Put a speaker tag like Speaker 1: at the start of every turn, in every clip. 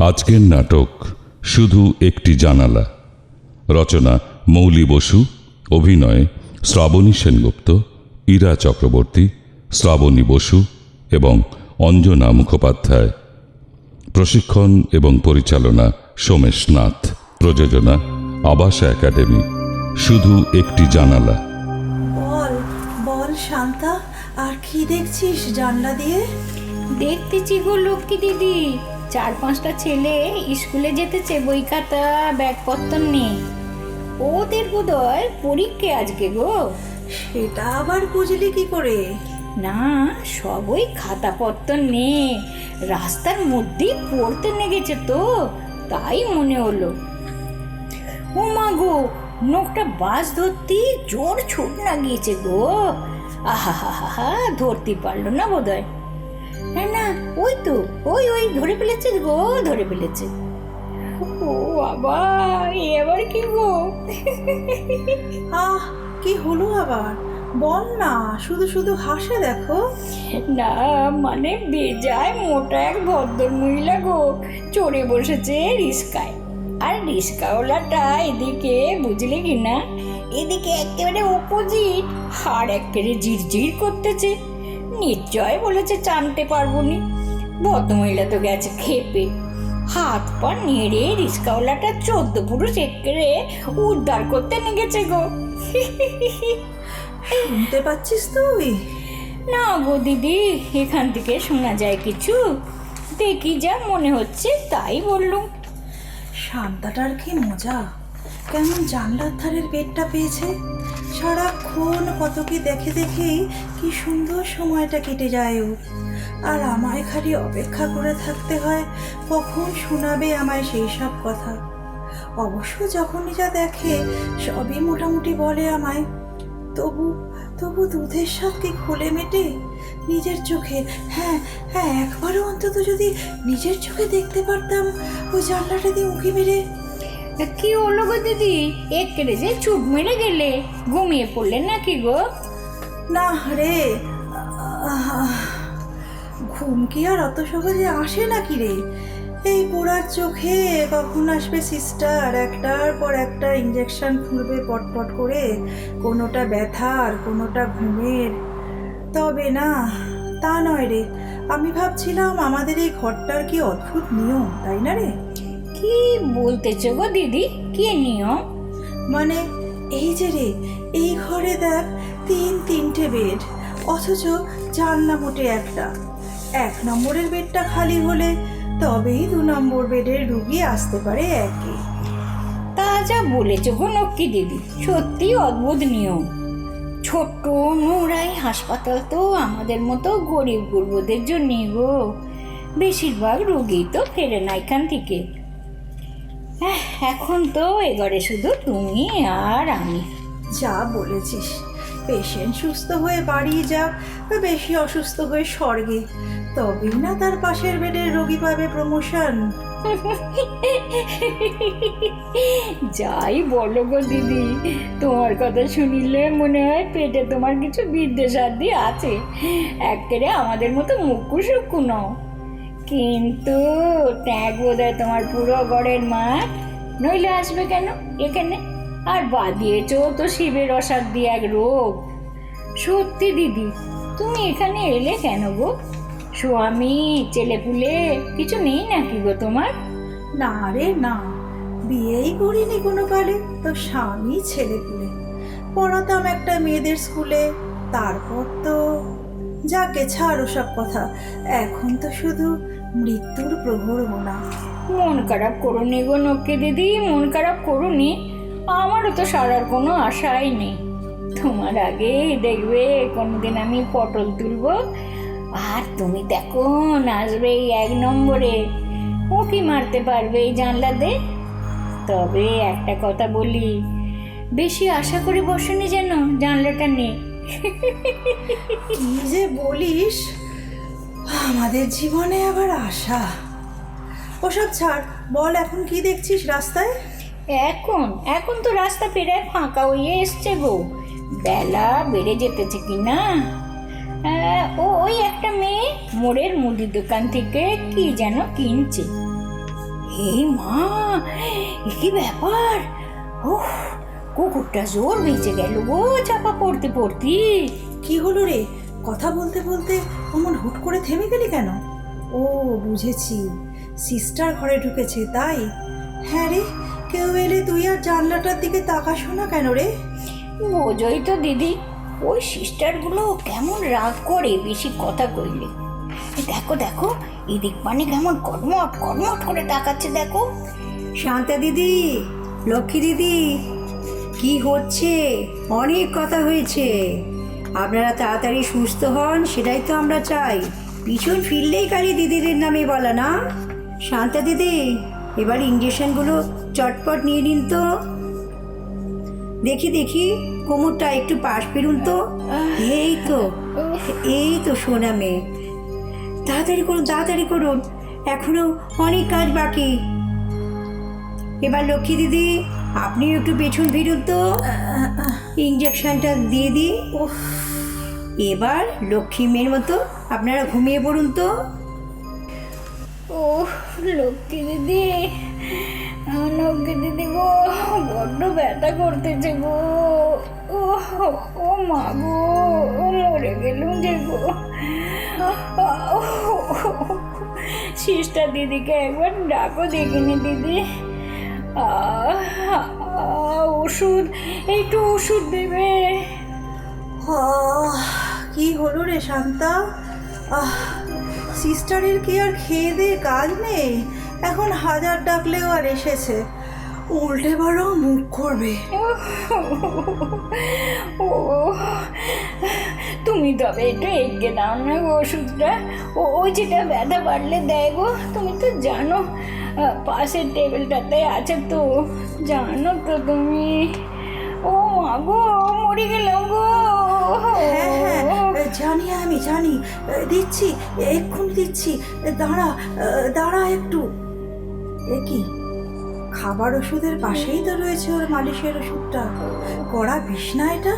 Speaker 1: আজকের নাটক শুধু একটি জানালা। রচনা মৌলি বসু অভিনয় শ্রাবণী সেনগুপ্ত ইরা চক্রবর্তী শ্রাবণী বসু এবং অঞ্জনা মুখোপাধ্যায়। প্রশিক্ষণ এবং পরিচালনা সোমেশ নাথ। প্রযোজনা আবাসা একাডেমি। শুধু একটি জানালা।
Speaker 2: বল বল শান্তা আর কি দেখছিস জানলা দিয়ে?
Speaker 3: দেখতেছি গো লক্ষ্মী দিদি। চার পাঁচটা ছেলে স্কুলে যেতেছে বই খাতা ব্যাগপত্র নেই। ওদের বোধহয় পরীক্ষা আজকে গো।
Speaker 2: সেটা আবার বুঝলি কি করে?
Speaker 3: না সবই খাতাপত্র নেই। রাস্তার মধ্যেই পড়তে নেগেছে তো তাই মনে হলো। ও মা গো নোকটা বাস ধরতে জোর ছুট না গিয়েছে গো। আহা হা হা হা ধরতে পারল না বোধহয়। না না ওই তো ওই ওই ধরে ফেলেছে গো ধরে ফেলেছে। ও বাবা এবার কি গো?
Speaker 2: আহ কি হলো আবার? বল না শুধু শুধু হাসে দেখো।
Speaker 3: না মানে বেজায় মোটা এক ভদ্র মহিলা গো চড়ে বসেছে রিস্কায়। আর রিস্কাওয়ালাটা এদিকে বুঝলি কি না? এদিকে একেবারে অপোজিট হাড় একেবারে ঝিরঝির করতেছে। নিশ্চয় বলেছে টানতে পারব নি ভদ্রমহিলা তো গেছে খেপে হাত পা নেড়ে রিস্কাওয়ালাটা চোদ্দ পুরুষ একেবারে উদ্ধার করতে লেগেছে গো।
Speaker 2: শুনতে পাচ্ছিস তুই?
Speaker 3: না গো দিদি এখান থেকে শোনা যায় কিছু। দেখি যা মনে হচ্ছে তাই বললুম।
Speaker 2: শান্তাটার কি মজা? কেমন জানলার ধারের বেডটা পেয়েছে? সারাক্ষণ কত কি দেখে দেখেই কি সুন্দর সময়টা কেটে যায় ও। আর আমায় খালি অপেক্ষা করে থাকতে হয়, কখন শোনাবে আমায় সেই সব কথা। অবশ্য যখনই যা দেখে, সবই মোটামুটি বলে আমায়, তবু তবু দুধের স্বাদ কি খুলে মেটে? নিজের চোখে হ্যাঁ হ্যাঁ একবারও অন্তত যদি নিজের চোখে দেখতে পারতাম ওই জানলাটা দিয়ে উঁকি মেরে
Speaker 3: কি হলো গো দিদি? একেরে যে চুপ মেরে গেলে, ঘুমিয়ে পড়লে নাকি গো?
Speaker 2: না রে ঘুম কি আর অত সহজে আসে নাকি রে? এই পোড়ার চোখে কখন আসবে সিস্টার একটার পর একটা ইঞ্জেকশন ফুলবে পটপট করে, কোনোটা ব্যথার কোনোটা ঘুমের। তবে না, তা নয় রে, আমি ভাবছিলাম আমাদের এই ঘরটার কি অদ্ভুত নিয়ম, তাই না রে?
Speaker 3: কি বলতেছো গো দিদি? কি নিয়ম?
Speaker 2: মানে এই যে রে এই ঘরে দেখ তিন তিনটে বেড অথচ জানলা মোটে একটা। এক নম্বরের বেডটা খালি হলে তবেই দু নম্বর বেডের রুগী আসতে পারে একে।
Speaker 3: তা যা বলেছ গো নক্কি দিদি সত্যি অদ্ভুত নিয়ম। ছোট্ট নোংরাই হাসপাতাল তো আমাদের মতো গরিব গুরবদের জন্যই গো। বেশিরভাগ রোগী তো ফেরে না এখান থেকে। এখন তো এবারে শুধু তুমি আর আমি।
Speaker 2: যা বলেছিস। পেশেন্ট সুস্থ হয়ে বাড়ি যাক বা বেশি অসুস্থ হয়ে স্বর্গে। তবেই না তার পাশের বেডের রোগী পাবে প্রমোশন
Speaker 3: যাই বলো গো দিদি তোমার কথা শুনিলে মনে হয় পেটে তোমার কিছু বিদ্বেষাদি আছে। একেবারে আমাদের মতো মুক্কু সুক্কু নও। কিন্তু ট্যাগ বোধহয় তোমার পুরো গড়ের মাঠ। নইলে আসবে কেন? এখানে? আর বাদিয়েছ তো শিবের অসাধ্য এক রোগ। সত্যি দিদি, তুমি এখানে এলে কেন গো? স্বামী, ছেলেপুলে, কিছু নেই নাকি গো তোমার?
Speaker 2: না রে, না। বিয়েই করিনি কোনো কালে তো স্বামী ছেলে পুলে পড়াতাম একটা মেয়েদের স্কুলে, তারপর তো যাকে ছাড় সব কথা। এখন তো শুধু মৃত্যুর প্রহর গোনা
Speaker 3: মন খারাপ করুনি গো নক্কি দিদি মন খারাপ করুনি আমারও তো সারার কোনো আশাই নেই। তোমার আগে দেখবে কোনোদিন আমি পটল তুলবো। আর তুমি দেখো আসবে এই এক নম্বরে। ও কি মারতে পারবে এই জানলা দে তবে একটা কথা বলি বেশি আশা করে বসনি যেন জানলাটা নেই
Speaker 2: কি যে বলিস? আমাদের জীবনে আবার আশা। ওসব ছাড় বল এখন কি দেখছিস রাস্তায়?
Speaker 3: এখন? এখন তো রাস্তা প্রায় ফাঁকা হয়ে এসছে গো। বেলা বেড়ে যেতেছে কি না? ও ওই একটা মেয়ে মোড়ের মুদির দোকান থেকে কি যেন কিনছে। এই মা কি ব্যাপার? ওহ কুকুরটা জোর বেঁচে গেল গো চাপা পড়তে পড়তে।
Speaker 2: কি হলো রে? কথা বলতে বলতে অমন হুট করে থেমে গেলি কেন? ও বুঝেছি। সিস্টার ঘরে ঢুকেছে তাই? হ্যাঁ রে কেউ এলে তুই আর জানলাটার দিকে তাকাশো না কেন রে?
Speaker 3: বোঝোই তো দিদি ওই সিস্টারগুলো কেমন রাগ করে বেশি কথা কইলে। দেখো দেখো এদিক মানে কেমন কটমট কটমট করে তাকাচ্ছে দেখো।
Speaker 4: শান্তা দিদি লক্ষ্মী দিদি কি হচ্ছে? অনেক কথা হয়েছে। আপনারা তাড়াতাড়ি সুস্থ হন, সেটাই তো আমরা চাই। পিছন ফিরলেই কালি দিদিদের নামে বলা, না? শান্তা দিদি, এবার ইঞ্জেকশনগুলো চটপট নিয়ে নিন তো। দেখি দেখি, কোমরটা একটু পাশ ফিরুন তো। এই তো এই তো সোনা মেয়ে। তাড়াতাড়ি করুন তাড়াতাড়ি করুন। এখনও অনেক কাজ বাকি। এবার লক্ষ্মী দিদি আপনিও একটু পেছন ফিরুন তো ইঞ্জেকশনটা দিয়ে দিই এবার লক্ষ্মী মেয়ের মতো আপনারা ঘুমিয়ে পড়ুন তো
Speaker 3: ও লক্ষ্মী দিদি লক্ষ্মী দিদি গো বড্ড ব্যথা করতেছে গো ও ও মা গো ও মরে গেলুম যে গো সিস্টার দিদিকে একবার ডাকো দেখিনি দিদি ওষুধ একটু ওষুধ দেবে
Speaker 2: কি হলো রে শান্তা? আহ সিস্টারের কি আর খেয়ে দিয়ে কাজ নেই? এখন হাজার ডাকলেও আর এসেছে। উল্টে বরং মুখ করবে।
Speaker 3: ও তুমি তবে একটু এগিয়ে দাও না গো ওষুধটা। ও ওই যেটা ব্যথা বাড়লে দেয় গো তুমি তো জানো। পাশের টেবিলটাতে আছে তো। জানো তো তুমি। ও মা গো, মরে গেলাম গো।
Speaker 2: হ্যাঁ হ্যাঁ জানি আমি, জানি। দিচ্ছি, এক্ষুনি দিচ্ছি। দাঁড়া দাঁড়া একটু। এ কি? খাবার ওষুধের পাশেই তো রয়েছে ওর মালিশের ওষুধটা। কড়া বিষ না এটা?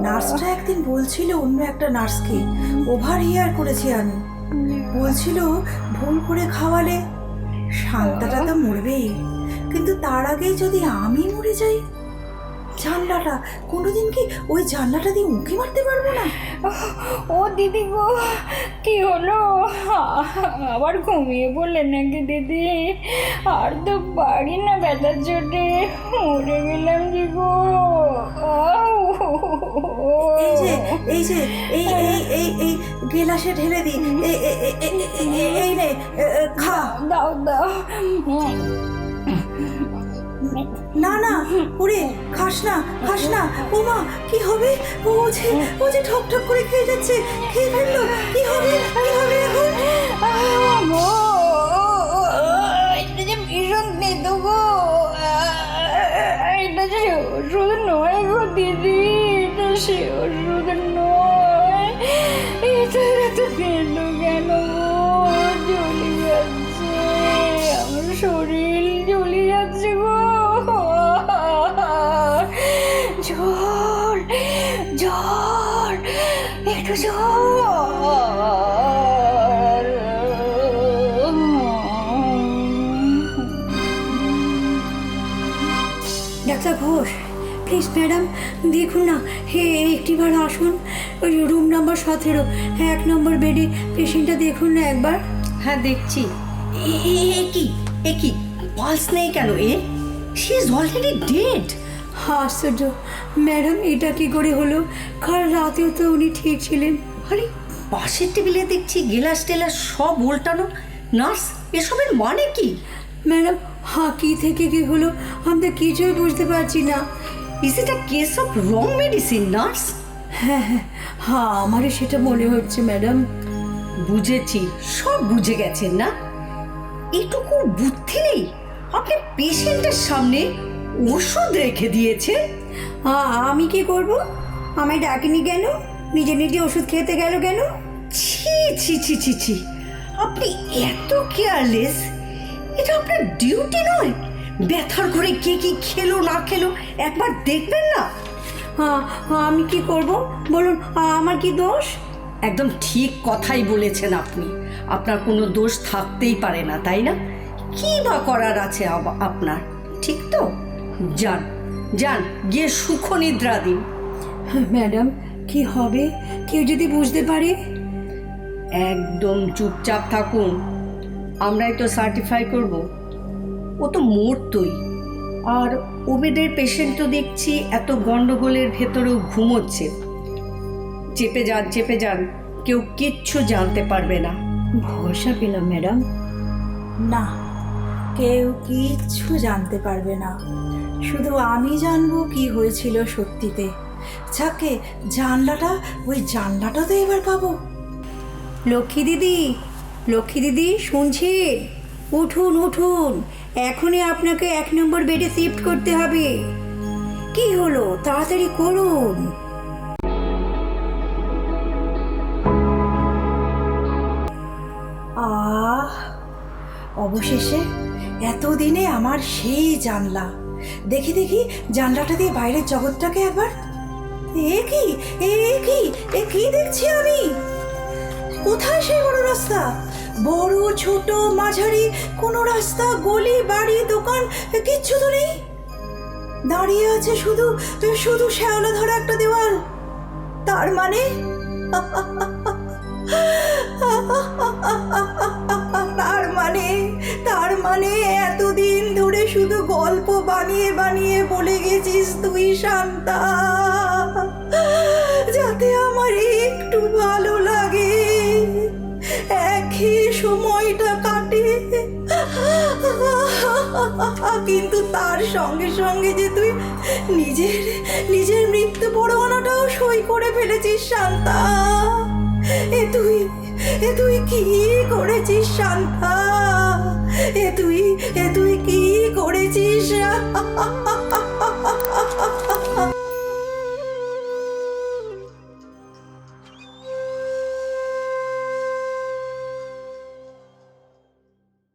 Speaker 2: নার্সটা একদিন বলছিল অন্য একটা নার্সকে ওভার হিয়ার করেছি আমি। বলছিল, ভুল করে খাওয়ালে শান্তাটা তো মরবেই। কিন্তু তার আগেই যদি আমি মরে যাই? জানলাটা, কোনোদিন কি ওই জানলাটা দিয়ে উঁকি মারতে পারব না?
Speaker 3: ও দিদি গো, কি হলো? আবার ঘুমিয়ে বললে নাকি দিদি? আর তো পারি না ব্যথার চোটে মরে গেলাম যে গো।
Speaker 2: এই যে এই যে এই এই এই এই গেলাসে ঢেলে দি এই নে খা
Speaker 3: দাও দাও
Speaker 2: না না ওরে খাস না খাস না ওমা কি হবে ও যে ও যে ঠক ঠক করে খেয়ে যাচ্ছে খেয়ে ফেলল কি হবে কি হবে এখন
Speaker 3: ভীষণ তেতো গো এটা যে ওষুধ নয় গো দিদি সে ওষুধ নয় এটা এত তেতো কেন জ্বলে যাচ্ছে আমার শরীর জ্বলে যাচ্ছে গো জল জল একটু জল
Speaker 4: ডাক্তার ঘোষ প্লিজ ম্যাডাম দেখুন না হে একটিবার আসুন। ওই রুম নাম্বার সতেরো এক নম্বর বেডে পেশেন্টটা দেখুন না একবার।
Speaker 5: হ্যাঁ দেখছি। এ- কি? এ কি? পালস নেই কেন এ? শি ইজ অলরেডি ডেড
Speaker 4: আশ্চর্য। ম্যাডাম এটা কি করে হলো? কাল রাতেও তো উনি ঠিক ছিলেন।
Speaker 5: আরে পাশের টেবিলে দেখছি গেলাস টেলাস সব উল্টানো। নার্স এসবের মানে কি?
Speaker 4: ম্যাডাম হ্যাঁ কী থেকে কি হলো? আমি তো কিছুই বুঝতে পারছি না।
Speaker 5: Is it a case of wrong medicine nurse
Speaker 4: হ্যাঁ হ্যাঁ। হ্যাঁ আমারও সেটা মনে হচ্ছে ম্যাডাম।
Speaker 5: বুঝেছি সব বুঝে গেছেন না? এটুকু বুদ্ধি নেই? আপনি পেশেন্টের সামনে ওষুধ রেখে দিয়েছেন
Speaker 4: হ্যাঁ আমি কি করব? আমায় ডাকেনি কেন? নিজে নিজে ওষুধ খেতে গেল কেন?
Speaker 5: ছি ছি ছি ছি ছি। আপনি এত কেয়ারলেস এটা আপনার ডিউটি নয়। ব্যথার ঘরে কে কি খেলো না খেলো একবার দেখবেন না।
Speaker 4: হ্যাঁ হ্যাঁ, আমি কি করব? বলুন আমার কি দোষ?
Speaker 5: একদম ঠিক কথাই বলেছেন আপনি। আপনার কোনো দোষ থাকতেই পারে না তাই না? কি বা করার আছে আপনার? ঠিক তো? যান যান গিয়ে সুখ নিদ্রা দিন
Speaker 4: ম্যাডাম কি হবে? কেউ যদি বুঝতে পারে?
Speaker 5: একদম চুপচাপ থাকুন। আমরাই তো সার্টিফাই করব। ও তো মরতই। আর ওবেডের পেশেন্ট তো দেখছি এত গন্ডগোলের ভেতরেও ঘুমোচ্ছে। চেপে যান চেপে যান কেউ কিচ্ছু জানতে পারবে না।
Speaker 4: ভরসা পেলাম ম্যাডাম।
Speaker 2: না কেউ কিচ্ছু জানতে পারবে না। শুধু আমি জানব কি হয়েছিল সত্যিতে। যাকে জানলাটা ওই জানলাটা তো এবার পাবো।
Speaker 4: লক্ষ্মী দিদি লক্ষ্মী দিদি শুনছি। উঠুন উঠুন। এখনই আপনাকে এক নম্বর বেডে শিফট করতে হবে। কি হলো? তাড়াতাড়ি করুন।
Speaker 2: আহ, অবশেষে এতদিনে আমার সেই জানলা। দেখি দেখি, জানলাটা দিয়ে বাইরের জগৎটাকে একবার। এ কি? এ কি? এ কি দেখছি আমি? কোথায় সেই বড় রাস্তা? বড়, ছোট মাঝারি কোনো রাস্তা, গলি, বাড়ি, দোকান, কিচ্ছু তো নেই। দাঁড়িয়ে আছে শুধু শুধু শ্যাওলা ধরা একটা দেওয়াল। তার মানে? তার মানে তার মানে এতদিন ধরে শুধু গল্প বানিয়ে বানিয়ে বলে গেছিস তুই, শান্তা। কিন্তু তার সঙ্গে সঙ্গে যে তুই নিজের নিজের মৃত্যু পরোয়ানাটাও সই করে ফেলেছিস, শান্তা। এ তুই এ তুই কি করেছিস, শান্তা? এ তুই এ তুই কি করেছিস?